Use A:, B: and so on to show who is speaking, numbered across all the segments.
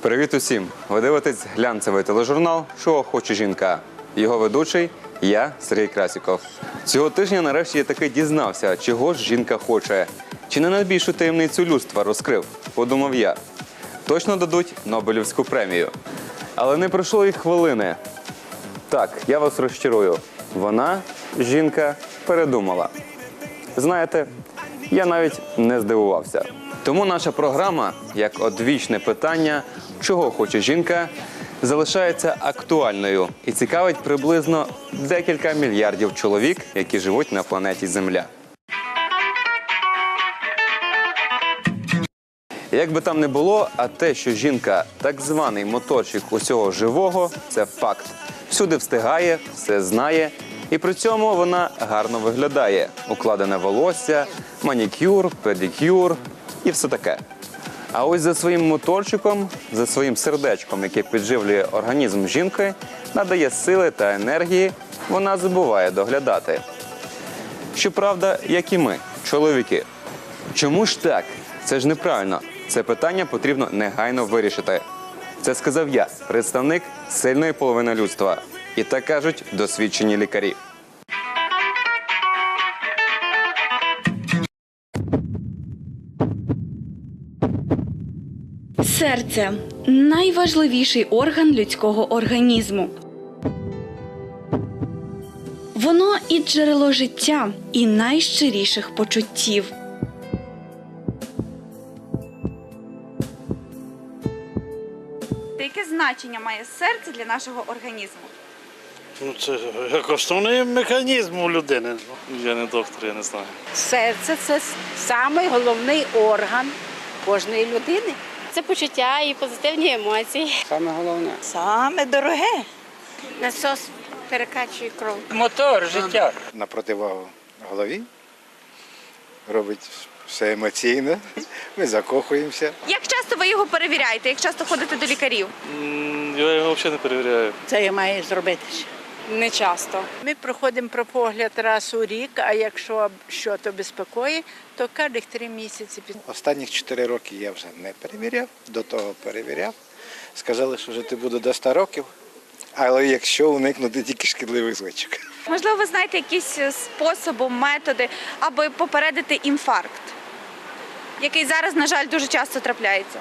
A: Привіт усім! Ви дивитесь глянцевий тележурнал Що хоче жінка. Його ведучий я Сергій Красіков. Цього тижня нарешті я таки дізнався, чого ж жінка хоче. Чи не найбільшу таємницю людства розкрив? Подумав я. Точно дадуть Нобелівську премію. Але не пройшло і хвилини. Так, я вас розчарую. Вона, жінка, передумала. Знаєте, я навіть не здивувався. Тому наша програма, як одвічне питання, чого хоче жінка, залишається актуальною і цікавить приблизно декілька мільярдів чоловік, які живуть на планеті Земля. Як би там не було, а те, що жінка так званий моторчик усього живого, це факт. Всюди встигає, все знає, і при цьому вона гарно виглядає. Укладене волосся, манікюр, педикюр і все таке. А ось за своїм моторчиком, за своїм сердечком, яке підживлює організм жінки, надає сили та енергії, вона забуває доглядати. Щоправда, як і ми, чоловіки. Чому ж так? Це ж неправильно. Це питання потрібно негайно вирішити. Це сказав я, представник сильної половини людства. І так кажуть досвідчені лікарі.
B: Серце найважливіший орган людського організму. Воно і джерело життя, і найщиріших почуттів. Значення має серце для нашого організму?
C: Ну, це як основний механізм у людини.
D: Я не доктор, я не знаю.
E: Серце це самий головний орган кожної людини.
F: Це почуття і позитивні емоції.
E: Саме головне. Саме дороге.
F: Насос перекачує кров.
E: Мотор життя.
G: на противагу голові, робить все емоційно, ми закохуємося.
B: Як часто ви його перевіряєте? Як часто ходите до лікарів?
D: Я його взагалі не перевіряю.
E: Це я маю зробити. ще.
F: Не часто.
E: Ми проходимо про погляд раз у рік, а якщо щось безпокоїть, то кожних три місяці.
G: Останніх 4 роки я вже не перевіряв, до того перевіряв. Сказали, що жити буду до 100 років, але якщо уникнути тільки шкідливих звичок.
B: Можливо, ви знаєте якісь е, способи, методи, аби попередити інфаркт, який зараз, на жаль, дуже часто трапляється.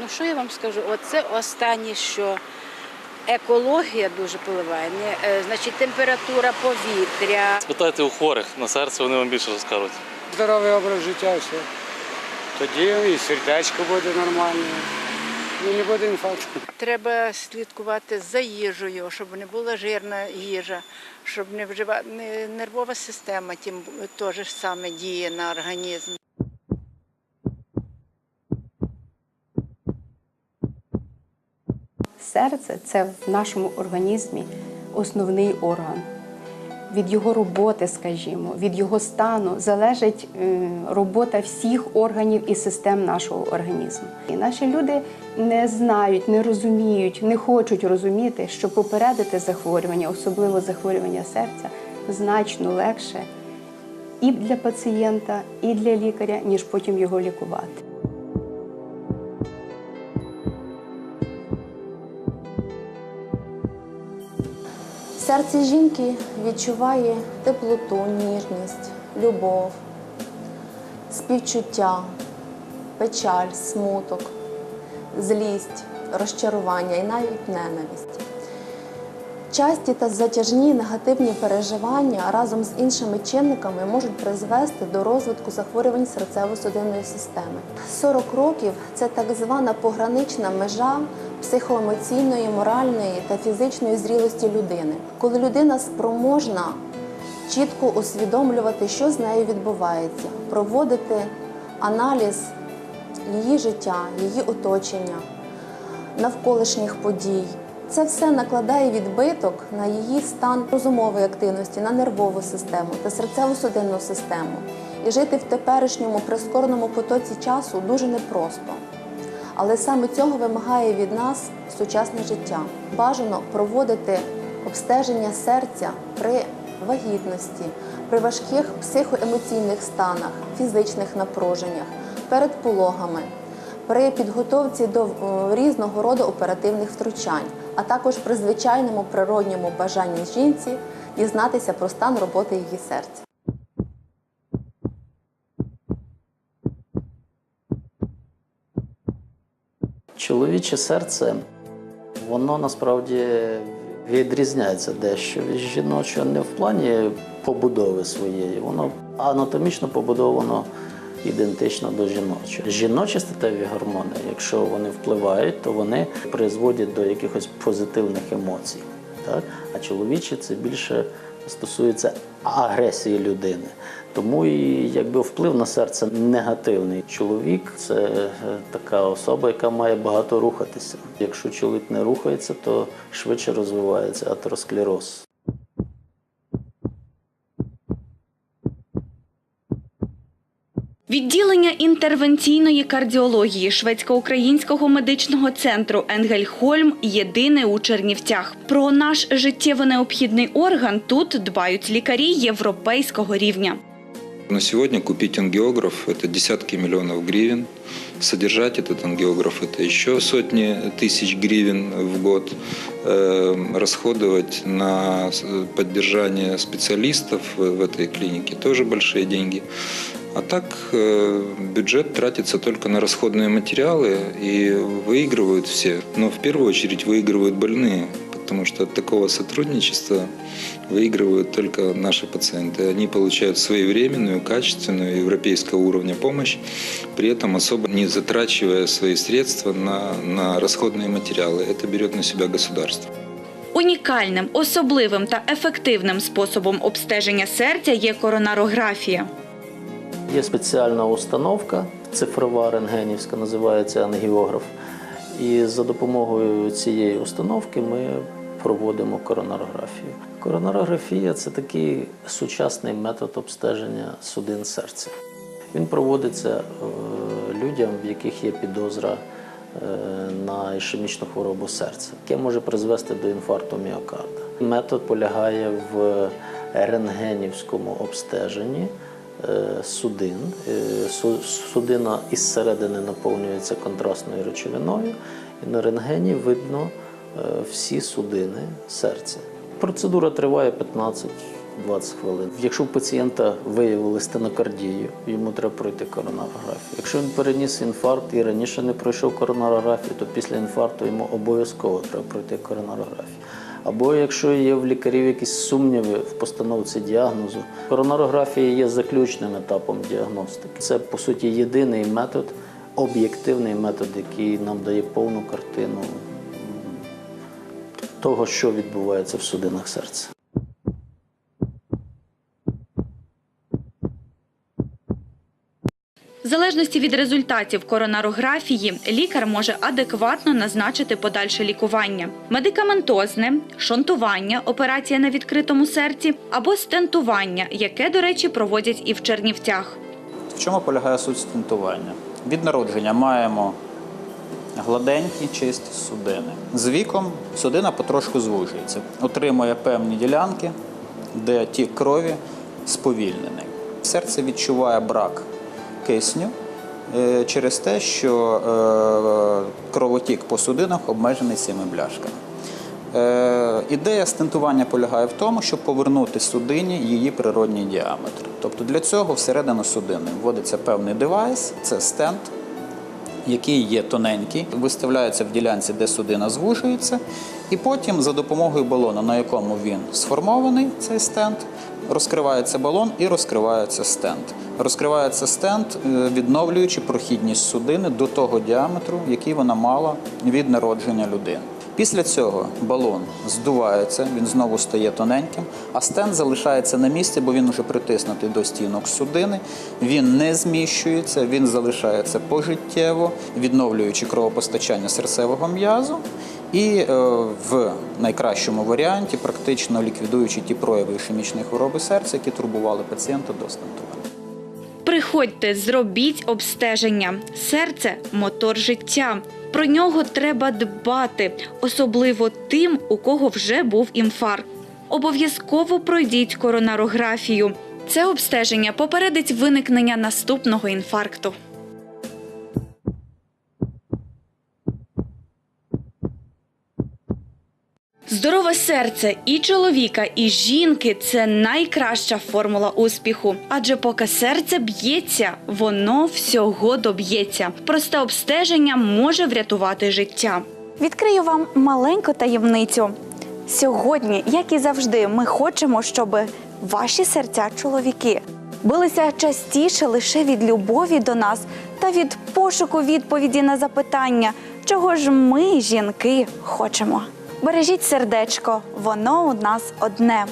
E: Ну що я вам скажу? Оце останнє, що екологія дуже впливає. Не, е, значить, температура повітря.
D: Спитайте у хворих на серце, вони вам більше розкажуть.
H: здоровий образ життя, все. Тоді і сердечко буде нормальне, і не буде інфаркту.
E: Треба слідкувати за їжею, щоб не була жирна їжа, щоб не вживати нервова система, тим теж саме діє на організм.
I: Серце це в нашому організмі основний орган. Від його роботи, скажімо, від його стану залежить е, робота всіх органів і систем нашого організму. І наші люди не знають, не розуміють, не хочуть розуміти, що попередити захворювання, особливо захворювання серця, значно легше і для пацієнта, і для лікаря, ніж потім його лікувати.
F: Серце жінки відчуває теплоту, ніжність, любов, співчуття, печаль, смуток, злість, розчарування і навіть ненависть. Часті та затяжні негативні переживання разом з іншими чинниками можуть призвести до розвитку захворювань серцево-судинної системи. 40 років це так звана погранична межа психоемоційної, моральної та фізичної зрілості людини, коли людина спроможна чітко усвідомлювати, що з нею відбувається, проводити аналіз її життя, її оточення, навколишніх подій. Це все накладає відбиток на її стан розумової активності, на нервову систему та серцево-судинну систему. І жити в теперішньому прискореному потоці часу дуже непросто. Але саме цього вимагає від нас сучасне життя. Бажано проводити обстеження серця при вагітності, при важких психоемоційних станах, фізичних напруженнях, перед пологами, при підготовці до е, різного роду оперативних втручань, а також при звичайному природньому бажанні жінці дізнатися про стан роботи її серця.
J: Чоловіче серце, воно насправді відрізняється дещо від жіночого не в плані побудови своєї, воно анатомічно побудовано ідентично до жіночого. Жіночі статеві гормони, якщо вони впливають, то вони призводять до якихось позитивних емоцій. Так? А чоловічі це більше стосується агресії людини. Тому і якби вплив на серце негативний. Чоловік це е, така особа, яка має багато рухатися. Якщо чоловік не рухається, то швидше розвивається атеросклероз.
B: Відділення інтервенційної кардіології шведсько-українського медичного центру Енгельхольм єдине у Чернівцях. Про наш життєво необхідний орган тут дбають лікарі європейського рівня.
K: На сегодня купить ангиограф – это десятки миллионов гривен. Содержать этот ангиограф – это еще сотни тысяч гривен в год. Э, Расходовать на с- поддержание специалистов в в этой клинике тоже большие деньги. А так э, бюджет тратится только на расходные материалы и выигрывают все. Но в первую очередь выигрывают больные, потому что от такого сотрудничества выигрывают только наши пациенты. Они получают своевременную, качественную европейского уровня помощь, при этом особо не затрачивая свои средства на, на расходные материалы. Это берет на себя государство.
B: Унікальним, особливим та ефективним способом обстеження серця є коронарографія.
J: Є спеціальна установка, цифрова рентгенівська, називається ангіограф. І за допомогою цієї установки ми проводимо коронарографію. Коронарографія це такий сучасний метод обстеження судин серця. Він проводиться е, людям, в яких є підозра е, на ішемічну хворобу серця, яке може призвести до інфаркту міокарда. Метод полягає в рентгенівському обстеженні судин. Е, Судина із середини наповнюється контрастною речовиною, і на рентгені видно е, всі судини серця. Процедура триває 15-20 хвилин. Якщо у пацієнта виявили стенокардію, йому треба пройти коронарографію. Якщо він переніс інфаркт і раніше не пройшов коронарографію, то після інфаркту йому обов'язково треба пройти коронарографію. Або якщо є в лікарів якісь сумніви в постановці діагнозу, коронарографія є заключним етапом діагностики. Це по суті єдиний метод, об'єктивний метод, який нам дає повну картину того, що відбувається в судинах серця.
B: В залежності від результатів коронарографії лікар може адекватно назначити подальше лікування: медикаментозне, шонтування, операція на відкритому серці або стентування, яке, до речі, проводять і в Чернівцях.
L: В чому полягає суть стентування? Від народження маємо гладенькі, чисті судини. З віком судина потрошку звужується, отримує певні ділянки, де тік крові сповільнений. Серце відчуває брак кисню е, через те, що е, кровотік по судинах обмежений цими бляшками. Е, ідея стентування полягає в тому, щоб повернути судині її природній діаметр. Тобто для цього всередину судини вводиться певний девайс, це стенд, який є тоненький, виставляється в ділянці, де судина звужується, і потім за допомогою балона, на якому він сформований, цей стенд, розкривається балон і розкривається стенд. Розкривається стенд, е, відновлюючи прохідність судини до того діаметру, який вона мала від народження людини. Після цього балон здувається, він знову стає тоненьким, а стенд залишається на місці, бо він вже притиснутий до стінок судини. Він не зміщується, він залишається пожиттєво, відновлюючи кровопостачання серцевого м'язу. І е, в найкращому варіанті практично ліквідуючи ті прояви ішемічної хвороби серця, які турбували пацієнта до стентування.
B: Приходьте, зробіть обстеження. Серце мотор життя. Про нього треба дбати, особливо тим, у кого вже був інфаркт. Обов'язково пройдіть коронарографію. Це обстеження попередить виникнення наступного інфаркту. Здорове серце і чоловіка, і жінки це найкраща формула успіху. Адже поки серце б'ється, воно всього доб'ється. Просте обстеження може врятувати життя. Відкрию вам маленьку таємницю. Сьогодні, як і завжди, ми хочемо, щоб ваші серця, чоловіки, билися частіше лише від любові до нас та від пошуку відповіді на запитання, чого ж ми, жінки, хочемо. Бережіть сердечко, воно у нас одне.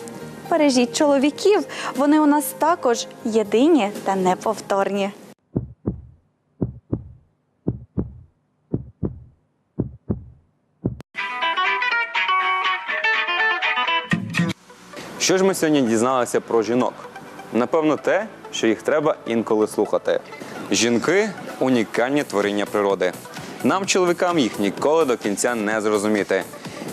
B: Бережіть чоловіків, вони у нас також єдині та неповторні.
A: Що ж ми сьогодні дізналися про жінок? Напевно, те, що їх треба інколи слухати. Жінки унікальні творіння природи. Нам, чоловікам, їх ніколи до кінця не зрозуміти.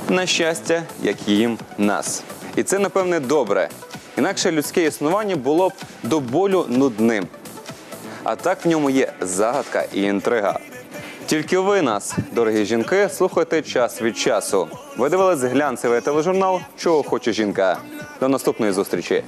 A: На щастя, як їм нас. І це, напевне, добре. Інакше людське існування було б до болю нудним. А так в ньому є загадка і інтрига. Тільки ви нас, дорогі жінки, слухайте час від часу. Ви дивились глянцевий тележурнал Чого хоче жінка. До наступної зустрічі.